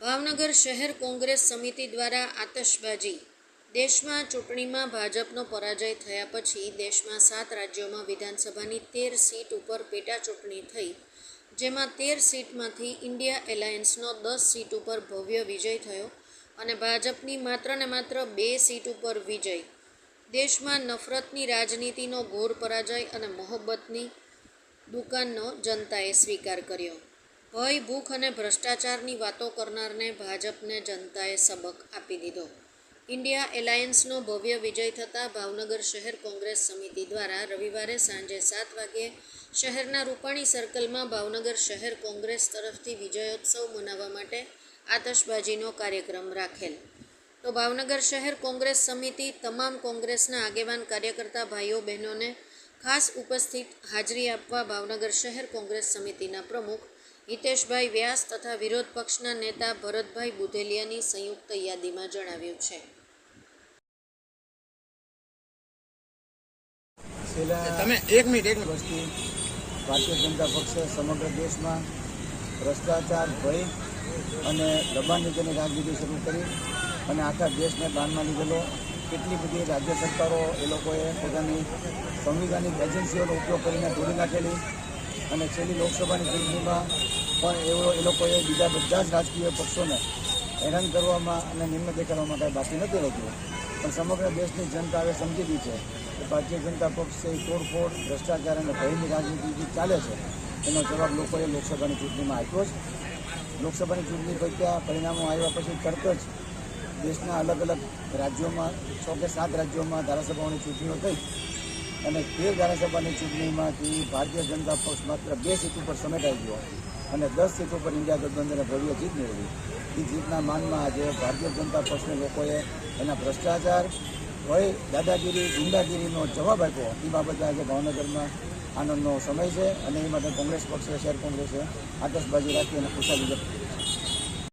ભાવનગર શહેર કોંગ્રેસ સમિતિ દ્વારા આતશબાજી. દેશમાં ચૂંટણીમાં ભાજપનો પરાજય થયા પછી દેશમાં સાત રાજ્યોમાં વિધાનસભાની તેર સીટ ઉપર પેટા ચૂંટણી થઈ, જેમાં તેર સીટમાંથી ઇન્ડિયા એલાયન્સનો દસ સીટ ઉપર ભવ્ય વિજય થયો અને ભાજપની માત્ર ને માત્ર બે સીટ ઉપર વિજય. દેશમાં નફરતની રાજનીતિનો ઘોર પરાજય અને મોહબ્બતની દુકાનનો જનતાએ સ્વીકાર કર્યો. ભય, ભૂખ અને ભ્રષ્ટાચારની વાતો કરનારને ભાજપને જનતાએ સબક આપી દીધો. ઇન્ડિયા એલાયન્સનો ભવ્ય વિજય થતાં ભાવનગર શહેર કોંગ્રેસ સમિતિ દ્વારા રવિવારે સાંજે સાત વાગ્યે શહેરના રૂપાણી સર્કલમાં ભાવનગર શહેર કોંગ્રેસ તરફથી વિજયોત્સવ મનાવવા માટે આતશબાજીનો કાર્યક્રમ રાખેલ. તો ભાવનગર શહેર કોંગ્રેસ સમિતિ તમામ કોંગ્રેસના આગેવાન કાર્યકર્તા ભાઈઓ, બહેનોને ખાસ ઉપસ્થિત હાજરી આપવા ભાવનગર શહેર કોંગ્રેસ સમિતિના પ્રમુખ હિતેશભાઈ વ્યાસ તથા વિરોધ પક્ષના નેતા ભરતભાઈ બુધેલિયાની સંયુક્ત યાદીમાં જણાવ્યું છે. તમે એક મિનિટ એક મિનિટ. ભારતીય જનતા પક્ષે સમગ્ર દેશમાં ભ્રષ્ટાચાર ભય અને દબાણ નીતિની રાજનીતિ શરૂ કરી અને આખા દેશને બાનમાં લીધેલો કેટલી બધી રાજ્ય સરકારો એ લોકોએ પોતાની સંવિધાનિક એજન્સીઓનો ઉપયોગ કરીને તોડી નાખેલી અને છેલ્લી લોકસભાની ચૂંટણીમાં પણ એવો એ લોકોએ બીજા બધા જ રાજકીય પક્ષોને હેરાન કરવામાં અને નિમ્ન દેખાડવામાં કાંઈ બાકી નથી રહ્યું પણ સમગ્ર દેશની જનતા હવે સમજી ગઈ છે કે ભારતીય જનતા પક્ષ એ તોડફોડ, ભ્રષ્ટાચાર અને ભયની રાજનીતિ જે ચાલે છે. એનો જવાબ લોકોએ લોકસભાની ચૂંટણીમાં આપ્યો છે. લોકસભાની ચૂંટણી પૈકી પરિણામો આવ્યા પછી તરત જ દેશના અલગ અલગ રાજ્યોમાં, છ કે સાત રાજ્યોમાં ધારાસભાઓની ચૂંટણીઓ થઈ. અને તેર ધારાસભાની ચૂંટણીમાંથી ભારતીય જનતા પક્ષ માત્ર બે સીટ ઉપર સમેટાઈ ગયો અને દસ સીટ ઉપર ઇન્ડિયા ગઠબંધને ભવ્ય જીત મેળવી. એ જીતના માનમાં આજે ભારતીય જનતા પક્ષને લોકોએ એના ભ્રષ્ટાચાર હોય દાદાગીરી, ગુંડાગીરીનો જવાબ આપ્યો. એ બાબતે આજે ભાવનગરમાં આનંદનો સમય છે અને એ માટે કોંગ્રેસ પક્ષે, શહેર કોંગ્રેસે આતશબાજી રાખી અને ખુશાલી વ્યક્ત કરી